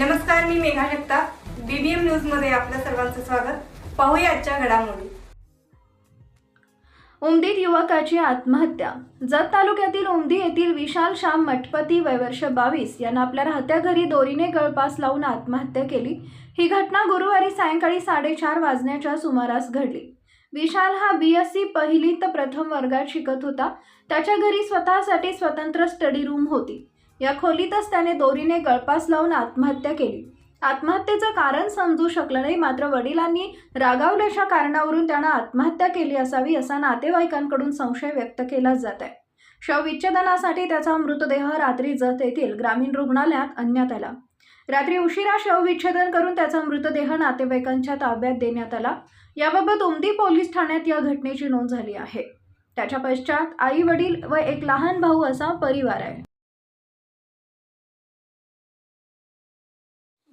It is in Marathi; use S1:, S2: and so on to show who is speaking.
S1: मेघा जगताप. बीबीएम न्यूजमध्ये आपल्या सर्वांचं स्वागत. पाहूया आजच्या घडामोडी.
S2: उमदीत युवकाची आत्महत्या. जत तालुक्यातील उमदी येथील विशाल श्याम मठपती वयवर्ष बावीस यांना आपल्या राहत्या घरी दोरीने गळपास लावून आत्महत्या केली. ही घटना गुरुवारी सायंकाळी साडेचार वाजण्याच्या सुमारास घडली. विशाल हा बी एस सी पहिली तर प्रथम वर्गात शिकत होता. त्याच्या घरी स्वतःसाठी स्वतंत्र स्टडी रूम होती. या खोलीतच त्याने दोरीने गळपास लावून आत्महत्या केली. आत्महत्येचं कारण समजू शकलं नाही मात्र वडिलांनी रागावल्याच्या कारणावरून त्यानं आत्महत्या केली असावी असा नातेवाईकांकडून संशय व्यक्त केला जात आहे. शवविच्छेदनासाठी त्याचा मृतदेह रात्री जत येथील ग्रामीण रुग्णालयात आणण्यात आला. रात्री उशिरा शवविच्छेदन करून त्याचा मृतदेह नातेवाईकांच्या ताब्यात देण्यात आला. याबाबत उमदी पोलीस ठाण्यात या घटनेची नोंद झाली आहे. त्याच्या पश्चात आई वडील व एक लहान भाऊ असा परिवार आहे.